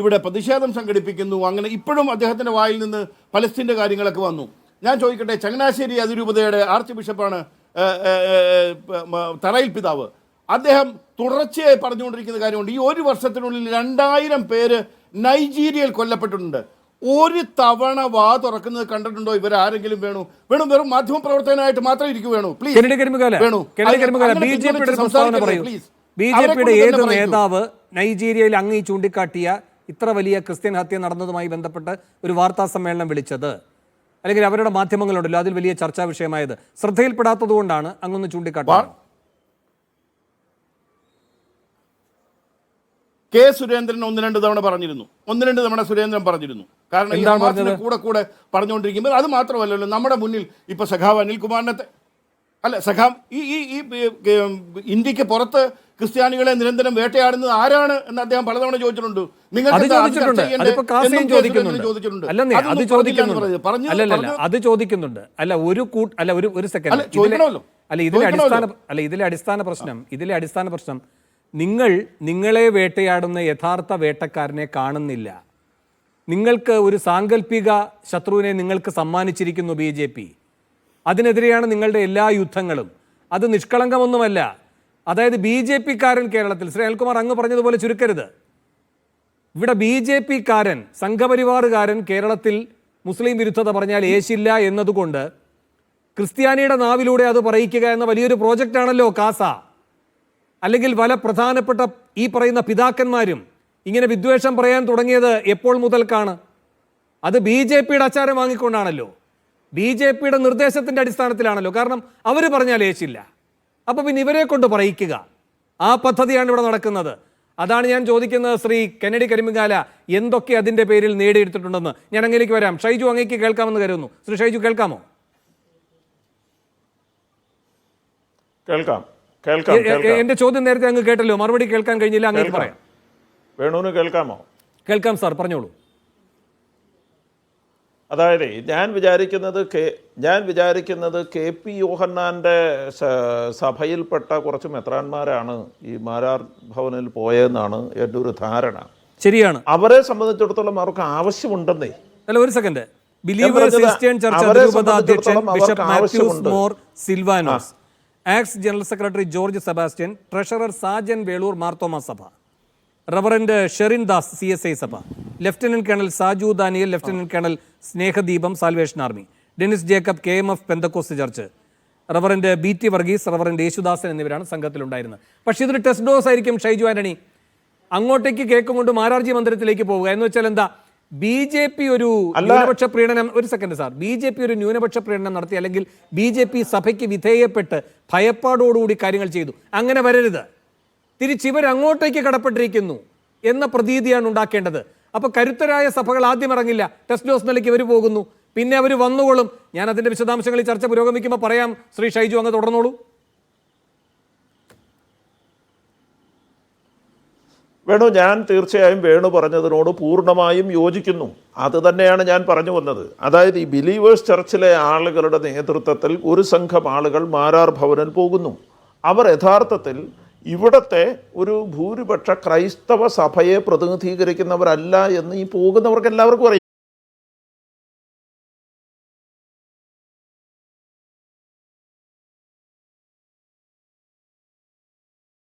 ഇവിടെ പ്രതിഷേധം സംഘടിപ്പിക്കുന്നു. അങ്ങനെ ഇപ്പോഴും അദ്ദേഹത്തിന്റെ വായിൽ നിന്ന് പലസ്തീന്റെ കാര്യങ്ങളൊക്കെ വന്നു. ഞാൻ ചോദിക്കട്ടെ ചങ്ങനാശ്ശേരി അതിരൂപതയുടെ ആർച്ച് ബിഷപ്പാണ് തറയിൽ പിതാവ്. അദ്ദേഹം തുടർച്ചയായി പറഞ്ഞുകൊണ്ടിരിക്കുന്ന കാര്യമുണ്ട്. ഈ ഒരു വർഷത്തിനുള്ളിൽ രണ്ടായിരം പേര് നൈജീരിയയിൽ കൊല്ലപ്പെട്ടിട്ടുണ്ട്. ഒരു തവണ വാ തുറക്കുന്നത് കണ്ടിട്ടുണ്ടോ? ഇവർ ആരെങ്കിലും വേണു? വേണു വെറും മാധ്യമ പ്രവർത്തകനായിട്ട് മാത്രം ഇരിക്കും Venu? Please Venu. B J പിയുടെ. ബി ജെ പിയുടെ ഏത് നേതാവ് നൈജീരിയയിൽ അങ്ങി ചൂണ്ടിക്കാട്ടിയ ഇത്ര വലിയ ക്രിസ്ത്യൻ ഹത്യ നടന്നതുമായി ബന്ധപ്പെട്ട് ഒരു വാർത്താ സമ്മേളനം വിളിച്ചത്. അല്ലെങ്കിൽ അവരുടെ മാധ്യമങ്ങളുണ്ടല്ലോ അതിൽ വലിയ ചർച്ചാ വിഷയമായത്. ശ്രദ്ധയിൽപ്പെടാത്തത് കൊണ്ടാണ് അങ്ങൊന്ന് ചൂണ്ടിക്കാട്ടുന്നത് കെ സുരേന്ദ്രൻ ഒന്ന് രണ്ട് തവണ പറഞ്ഞിരുന്നു. ഒന്ന് രണ്ട് തവണ സുരേന്ദ്രൻ പറഞ്ഞിരുന്നു. കാരണം ഈ കൂടെ കൂടെ പറഞ്ഞുകൊണ്ടിരിക്കുമ്പോൾ അത് മാത്രമല്ലല്ലോ നമ്മുടെ മുന്നിൽ ഇപ്പൊ സഖാവ് അനിൽകുമാറിനെ അല്ല സഖാം ഈ ഈ ഈ ഇന്ത്യയ്ക്ക് പുറത്ത് ക്രിസ്ത്യാനികളെ നിരന്തരം വേട്ടയാടുന്നത് ആരാണ് എന്ന് അദ്ദേഹം പലതവണ ചോദിച്ചിട്ടുണ്ട്. നിങ്ങൾ അത് ചോദിക്കുന്നുണ്ട്. അല്ല ഒരു കൂട്ട് അല്ല ഒരു ഒരു സെക്കൻഡ്. അല്ല ഇതിലെ അടിസ്ഥാന അല്ല ഇതിലെ അടിസ്ഥാന പ്രശ്നം ഇതിലെ അടിസ്ഥാന പ്രശ്നം നിങ്ങൾ നിങ്ങളെ വേട്ടയാടുന്ന യഥാർത്ഥ വേട്ടക്കാരനെ കാണുന്നില്ല. നിങ്ങൾക്ക് ഒരു സാങ്കല്പിക ശത്രുവിനെ നിങ്ങൾക്ക് സമ്മാനിച്ചിരിക്കുന്നു ബി ജെ പി. അതിനെതിരെയാണ് നിങ്ങളുടെ എല്ലാ യുദ്ധങ്ങളും. അത് നിഷ്കളങ്കമൊന്നുമല്ല. അതായത് ബി ജെ പിക്കാരൻ കേരളത്തിൽ ശ്രീ അനിൽകുമാർ അങ്ങ് പറഞ്ഞതുപോലെ ചുരുക്കരുത്. ഇവിടെ ബി ജെ പിക്കാരൻ സംഘപരിവാറുകാരൻ കേരളത്തിൽ മുസ്ലിം വിരുദ്ധത പറഞ്ഞാൽ ഏശില്ല എന്നതുകൊണ്ട് ക്രിസ്ത്യാനിയുടെ നാവിലൂടെ അത് പറയിക്കുക എന്ന വലിയൊരു പ്രോജക്റ്റാണല്ലോ കാസ. അല്ലെങ്കിൽ പല പ്രധാനപ്പെട്ട ഈ പറയുന്ന പിതാക്കന്മാരും ഇങ്ങനെ വിദ്വേഷം പറയാൻ തുടങ്ങിയത് എപ്പോൾ മുതൽക്കാണ്? അത് ബി ജെ പിയുടെ അച്ചാരം വാങ്ങിക്കൊണ്ടാണല്ലോ. ബി ജെ പിയുടെ നിർദ്ദേശത്തിന്റെ അടിസ്ഥാനത്തിലാണല്ലോ. കാരണം അവർ പറഞ്ഞാൽ ഏച്ചില്ല. അപ്പൊ പിന്നെ ഇവരെ കൊണ്ട് പറയിക്കുക. ആ പദ്ധതിയാണ് ഇവിടെ നടക്കുന്നത്. അതാണ് ഞാൻ ചോദിക്കുന്നത് ശ്രീ കെന്നഡി കരിമികാല എന്തൊക്കെ അതിന്റെ പേരിൽ നേടിയെടുത്തിട്ടുണ്ടെന്ന്. ഞാൻ അങ്ങേലേക്ക് വരാം. ഷൈജു അങ്ങേക്ക് കേൾക്കാമെന്ന് കരുതുന്നു. ശ്രീ ഷൈജു കേൾക്കാമോ? കേൾക്കാം. കേൾക്കാം എന്റെ ചോദ്യം നേരത്തെ അങ്ങ് കേട്ടല്ലോ. മറുപടി കേൾക്കാൻ കഴിഞ്ഞില്ല അങ്ങേക്ക് കേൾക്കാം. പറയാം. വേണുവിന് കേൾക്കാമോ? കേൾക്കാം സാർ പറഞ്ഞോളൂ. അതായത് ഞാൻ വിചാരിക്കുന്നത് കെ ഞാൻ വിചാരിക്കുന്നത് കെ പി യോഹന്നാന്റെ സഭയിൽപ്പെട്ട കുറച്ച് മെത്രാന്മാരാണ് ഈ മാരാർ ഭവനിൽ പോയതെന്നാണ് എന്റെ ഒരു ധാരണ. ശരിയാണ്. അവരെ സംബന്ധിച്ചിടത്തോളം അവർക്ക് ആവശ്യമുണ്ടെന്നേ. അല്ല ഒരു സെക്കൻഡ് ബിലീവേഴ്സ് പറഞ്ഞത് ക്രിസ്ത്യൻ ചർച്ച് അതിരൂപത അധ്യക്ഷൻ bishop Mathews Mor Silvanos Acts general secretary George Sebastian treasurer Sajan Veloor Marthoma സഭ reverend Sherin Das C S I സഭ lieutenant colonel Saju Daniel lieutenant colonel Snehadeepam salvation army. Denis Jacob K M F Pentecost church. റവറിന്റെ B T Varghese റവറിന്റെ യേശുദാസൻ എന്നിവരാണ് സംഘത്തിലുണ്ടായിരുന്നത്. പക്ഷേ ഇതൊരു test dose ആയിരിക്കും ഷൈജു ആന്റണി. അങ്ങോട്ടേക്ക് കേക്കും കൊണ്ട് മാരാർജി മന്ദിരത്തിലേക്ക് പോവുക. എന്ന് വെച്ചാൽ എന്താ? ബി ജെ പി ഒരു ന്യൂനപക്ഷ പ്രീണനം ഒരു second sir. B J P ഒരു ന്യൂനപക്ഷ പ്രീണനം നടത്തി അല്ലെങ്കിൽ ബി ജെ പി സഭയ്ക്ക് വിധേയപ്പെട്ട് ഭയപ്പാടോടുകൂടി കാര്യങ്ങൾ ചെയ്തു. അങ്ങനെ വരരുത്. തിരിച്ചിവരങ്ങോട്ടേക്ക് കടപ്പെട്ടിരിക്കുന്നു എന്ന പ്രതീതിയാണ് ഉണ്ടാക്കേണ്ടത്. അപ്പൊ കരുത്തരായ സഭകൾ ആദ്യം ഇറങ്ങില്ല. ടെസ്റ്റ് നിലയ്ക്ക് ഇവർ പോകുന്നു. പിന്നെ അവർ വന്നുകൊള്ളും. ഞാൻ അതിന്റെ വിശദാംശങ്ങൾ ഈ ചർച്ച പുരോഗമിക്കുമ്പോൾ പറയാം. ശ്രീ ഷൈജു അങ്ങ് തുടർന്നോളൂ. വേണു ഞാൻ തീർച്ചയായും വേണു പറഞ്ഞതിനോട് പൂർണമായും യോജിക്കുന്നു. അത് തന്നെയാണ് ഞാൻ പറഞ്ഞു വന്നത്. അതായത് ഈ ബിലീവേഴ്സ് ചർച്ചിലെ ആളുകളുടെ നേതൃത്വത്തിൽ ഒരു സംഘം ആളുകൾ മാരാർ ഭവനിൽ പോകുന്നു. അവർ യഥാർത്ഥത്തിൽ ഇവിടത്തെ ഒരു ഭൂരിപക്ഷ ക്രൈസ്തവ സഭയെ പ്രതിനിധീകരിക്കുന്നവരല്ല എന്ന് ഈ പോകുന്നവർക്ക് എല്ലാവർക്കും അറിയാം.